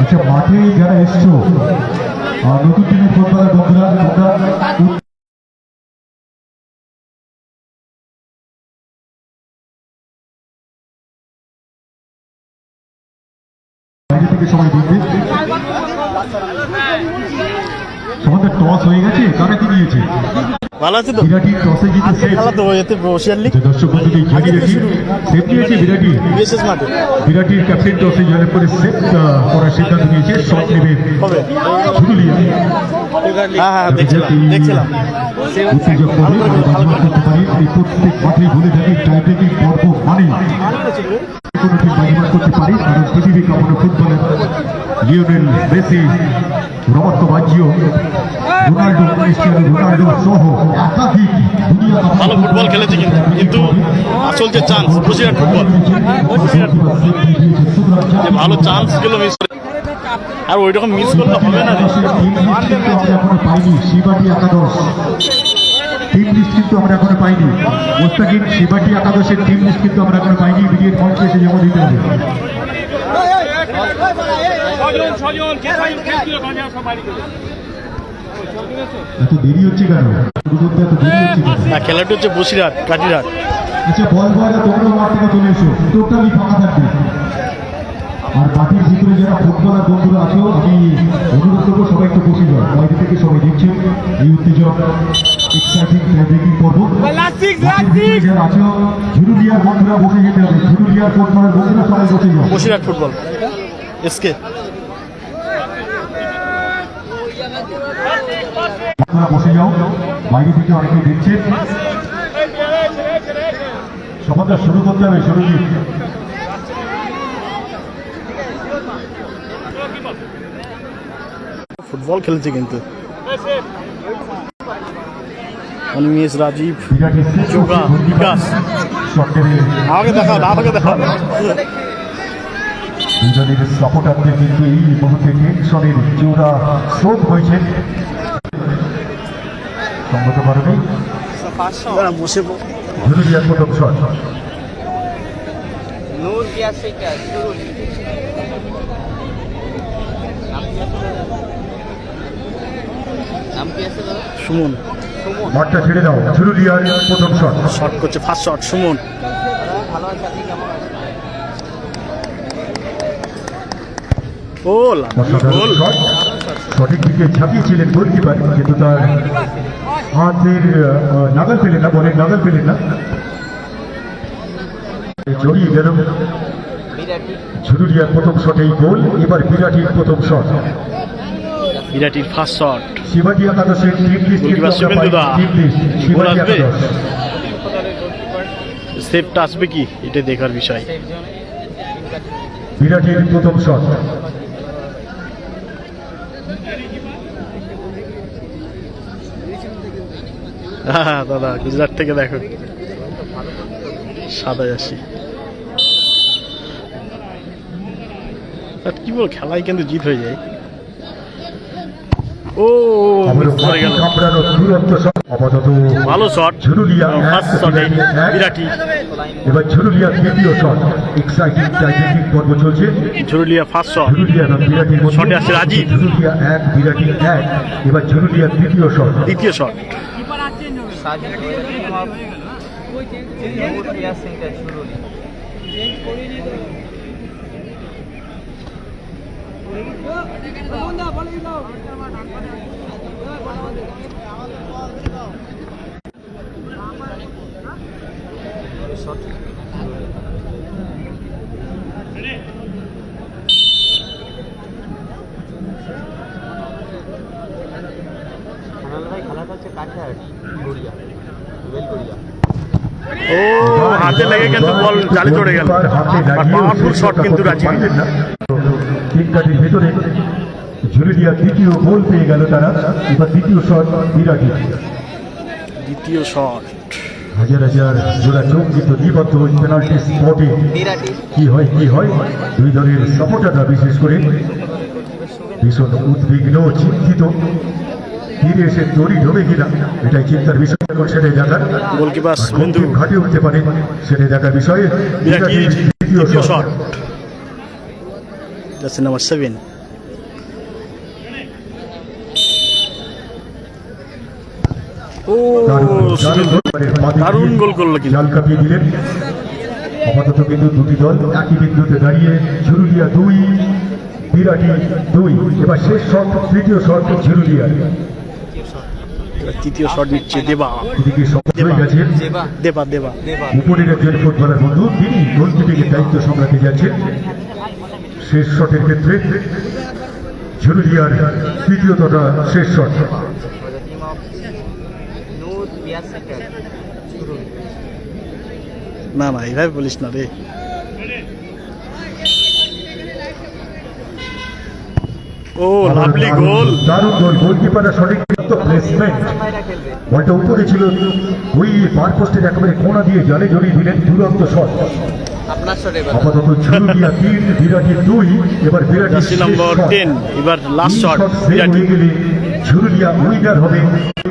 আচ্ছা মাঠে যারা এসছো নতুন টিমের ফুটবলার বন্ধুরা তোমরা থেকে সবাই দেখবে তোমাদের টস হয়ে গেছে কারা কি নিয়েছে ভালো আছে তো। বিরাটি টসে জিতে আজকে খেলা তো এতে বসিয়ার লিগ দর্শক বন্ধুকে জানিয়ে রাখি সেফ নিয়েছে বিরাটি। বিএসএস মাঠে। বিরাটির ক্যাপ্টেন টসে জয়ের পরে সেফ করার সিদ্ধান্ত নিয়েছে শট নেবে। কবে ঝুলিয়ে হ্যাঁ হ্যাঁ দেখছিলাম দেখছিলাম। উত্তেজক পর্বে আমরা করতে পারি। এই প্রত্যেক মাঠেই বলে থাকি টাইব্রেকিং পর্ব মানে কোনো টিম বাজিমাত করতে পারি কারণ পৃথিবী কামনা ফুটবলের Lionel Messi Roberto Baggio Ronaldo Cristiano Ronaldo সহ একাধিক ভালো ফুটবল খেলেছে কিন্তু কিন্তু আসল যে চান্স বসিরহাট ফুটবল। যে ভালো চান্সগুলো মিস করে আর ওই রকম মিস করলে হবে না এখনও পাইনি শিবাটি একাদশ। টিম লিস্ট কিন্তু আমরা এখনও পাইনি। মোস্তাকিম শিবাটি একাদশের টিম লিস্ট কিন্তু আমরা এখনও পাইনি বিডিএর মঞ্চে এসে জমা দিতে হবে। না খেলাটা হচ্ছে বসিরহাট কাটিরহাট আচ্ছা বল বয়রা তোমরা মাঠ থেকে চলে এসো। টোটালি ফাঁকা থাকবে। আর মাঠের ভিতরে যারা ফুটবলার বন্ধুরা আছো আমি অনুরোধ করব সবাই একটু বসে যাও। বাইরে থেকে সবাই দেখছে। এই উত্তেজক এক্সাইটিং ব্রেকিং পর্ব। যারা আছো ঝুরুলিয়ার বন্ধুরা বসে যেতে হবে। ঝুরুলিয়ার ফুটবলার বন্ধুরা সবাই বসে যাও। বসিরহাট ফুটবল এসকে আপনারা বসে যাও। বাইরে থেকে অনেকে দেখছে সমাজটা শুরু করতে হবে শুরুজি ফুটবল খেলেছে কিন্তু। অনিমেষ রাজীব বিরাটি যোগা, বিকাশ। আমাকে দেখাও আমাকে দেখাও দুজনের সাপোর্টারদের কিন্তু এই মুহূর্তে টেনশনের চূড়া স্রোত হয়েছে। সম্মত বসে প্রথম শট। নূর সেটা সুমন। মাঠটা ছেড়ে দাও। প্রথম শট। শট করছে ফার্স্ট শট সুমন। ও গোল সঠিক দিকে ঝাঁপিয়েছিলেন গোলকিপার কিন্তু তার হাতের নাগাল পেলেন না বলের নাগাল পেলেন না। জড়িয়ে গেল। ঝুরুরিয়ার প্রথম শটেই গোল। এবার বিরাটির প্রথম শট বিরাটির ফার্স্ট শট শিবাজি একাদশের টিম লিস্ট। টিম শিবাজি আসবে? একাদশ। সেফটা আসবে কি? এটা দেখার বিষয়। বিরাটের প্রথম শট হ্যাঁ দাদা গুজরাট থেকে দেখো। সাদা আসি। কি বল খেলায় কিন্তু জিত হয়ে যায়। ও মরে গেল আপাতত ভালো শট ঝুরুলিয়া ফার্স্ট শটে বিরাটি এবার ঝুরুলিয়া দ্বিতীয় শট এক্সাইটিং টাইটেনিক পর্ব চলছে ঝুরুলিয়া ফার্স্ট শট ঝুরুলিয়া এবং বিরাটির মধ্যে শটে আসছে রাজীব। ঝুরুলিয়া এক বিরাটি এক এবার ঝুরুলিয়ার তৃতীয় শট দ্বিতীয় শট সাজিদ ভাই খেলাটা হচ্ছে গড়িয়া বেলগড়িয়া ও হাতে লেগে কিন্তু বল জালে চড়ে গেল। লাগিয়েও পাওয়ারফুল শট কিন্তু। তিন কাঠির ভেতরে ঝুরুলিয়া দ্বিতীয় গোল পেয়ে গেল তারা। এবার দ্বিতীয় শট বিরাটি। দ্বিতীয় শট হাজার হাজার জোড়া চোখ কিন্তু নিবদ্ধ ওই পেনাল্টি স্পটে কি হয় কি হয়? দুই দলের সাপোর্টাররা বিশেষ করে ভীষণ উদ্বিগ্ন চিন্তিত। ফিরে এসে দড়ি ঢোবে কিনা এটাই চিন্তার বিষয়। এখন সেটাই দেখার ঘাটে উঠতে পারে। সেটাই দেখার বিষয়। দ্বিতীয় শট। জার্সি নাম্বার ও দারুণ গোল করল কিন্তু। জাল কাপিয়ে দিলেন। আপাতত কিন্তু দুটি দল একই বিন্দুতে দাঁড়িয়ে ঝুরুলিয়া দুই বিরাটি দুই। এবার শেষ শট তৃতীয় শট ঝুরুলিয়া। এবার তৃতীয় শট নিচ্ছে দেবা। এদিকে শট গেছে। দেবা। দেবা দেবা। দেবা। উপরের একজন ফুটবলার বন্ধু তিনি গোলকিপিংয়ের দায়িত্ব সামলাতে যাচ্ছেন। শেষ শটের ক্ষেত্রে ঝুরুলিয়ার তৃতীয় তথা শেষ shot team of Noor Piyas sector শুরু না না এভাবে বলিস না রে। ও লাভলি গোল দারুণ গোল গোলকিপারের সঠিক প্লেসমেন্ট বলটা উপরে ছিল। ওই বার পোস্টের একেবারে কোনা দিয়ে জলে জড়িয়ে দিলেন দুরন্ত শট। আপনার শট এবার। আপাতত ঝুরুলিয়া তিন বিরাটি দুই এবার বিরাটি নম্বর টেন এবার লাস্ট শট বিরাটি। গেলে ঝুরুলিয়া উইনার হবে।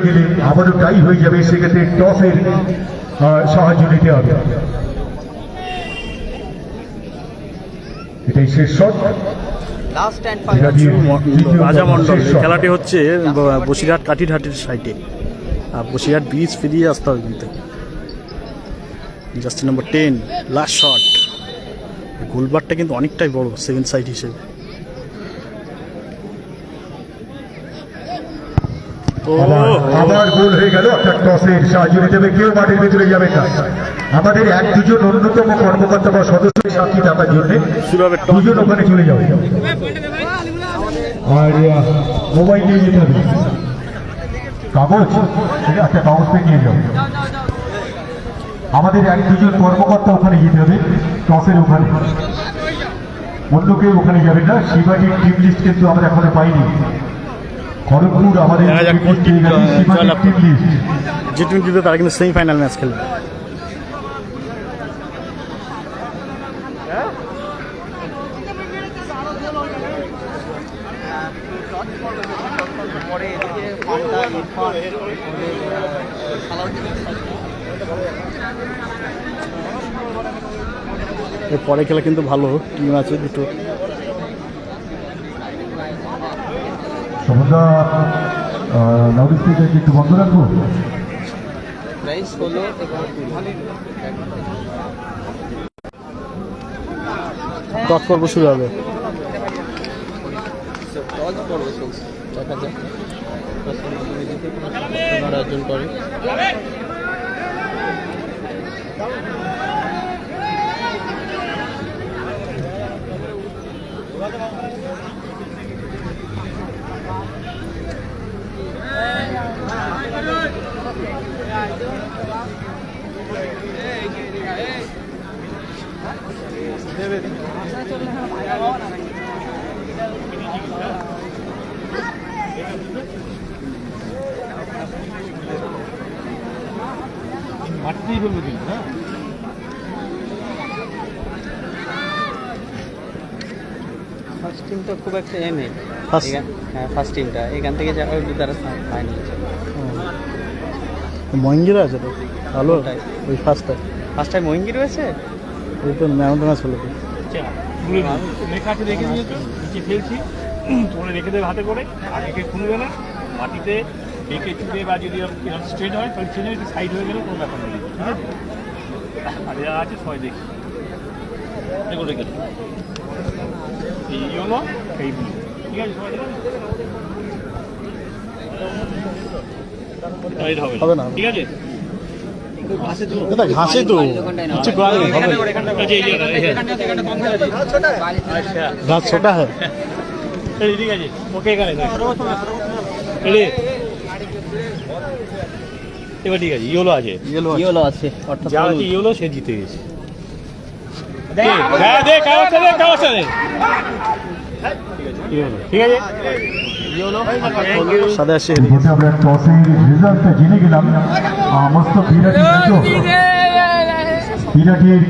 গেলে আবারও টাই হয়ে যাবে সেক্ষেত্রে টসের সাহায্য নিতে হবে। এটাই শেষ শট। খেলাটি হচ্ছে বসিরহাট কাঠিরহাটের সাইডে আর বসিরহাট ব্রিজ ফিরিয়ে আসতে হবে কিন্তু। Just number ten last shot গোলবারটা কিন্তু অনেকটাই বড় সেভেন সাইড হিসেবে। আবার গোল হয়ে গেল একটা টসের সাহায্য নিতে কেউ মাঠের ভিতরে যাবে না। আমাদের এক দুজন অন্যতম কর্মকর্তা বা সদস্যের সাক্ষী থাকার জন্য দুজন ওখানে চলে যাবে। আর মোবাইল নিয়ে যেতে হবে। কাগজ? একটা কাগজ পেয়ে নিয়ে যাবে আমাদের এক দুজন কর্মকর্তা ওখানে যেতে হবে টসের ওখানে। অন্য কেউ ওখানে যাবে না শিবাজির টিম লিস্ট কিন্তু আমরা এখনও পাইনি। খড়গপুর আমাদের দেখা যাক কোন গেছে, শিবাজির জয়লাভ টিম লিস্ট? তারা কিন্তু সেমিফাইনাল ম্যাচ খেলবে। পরে খেলা কিন্তু ভালো টিম আছে দুটো। সমুদ্রা লাউড স্পিকার একটু বন্ধ রাখব প্রাইস হলো এবং কুড়ি। টস পর্ব শুরু হবে টস পর্ব চলছে দেখা যাক। অর্জন করে। মাটিতেই ফেলব কিন্তু হ্যাঁ? ফার্স্ট টিমটা খুব একটা এ নেই First- হ্যাঁ ফার্স্ট টিমটা এখান থেকে যারা উঠবে তারা ফাইনাল মহেন্দ্র আছে তো? ভালো? ওই ফার্স্টটা ফার্স্ট টাইম ওয়িঙ্গি রয়েছে ওই তো অফ দ্য তো। তুলে দিই। লেখা আছে রেখে দিয়েছি নিচে ফেলছি। তোমরা রেখে দেবে হাতে করে। আগে কে খুলবে না মাটিতে একে চুড়ে বা যদি স্ট্রেট হয় তাহলে চেনে একটু সাইড হয়ে গেলে কোনো ব্যাপার নেই। ঠিক আছে? আর যা আছে সবাই দেখি এগুলো রেখে দেবো। এই হলো এই। ঠিক আছে সবাই হবে। হবে না। ঠিক আছে? এটা ঘাসে তো কিছু করা আচ্ছা। আচ্ছা। ঘাস ছোটা হ্যাঁ ঠিক আছে ওকে এখানে এবার ঠিক আছে ইয়েলো আছে। ইয়েলো আছে। অর্থাৎ যা আছে ইয়েলো সে জিতে গেছে। হ্যাঁ কাগজটা দে ইয়েলো ঠিক আছে? সাদা বলতে আমরা টসের রেজাল্টটা জেনে গেলাম। মস্ত বিরাটি বিরাটির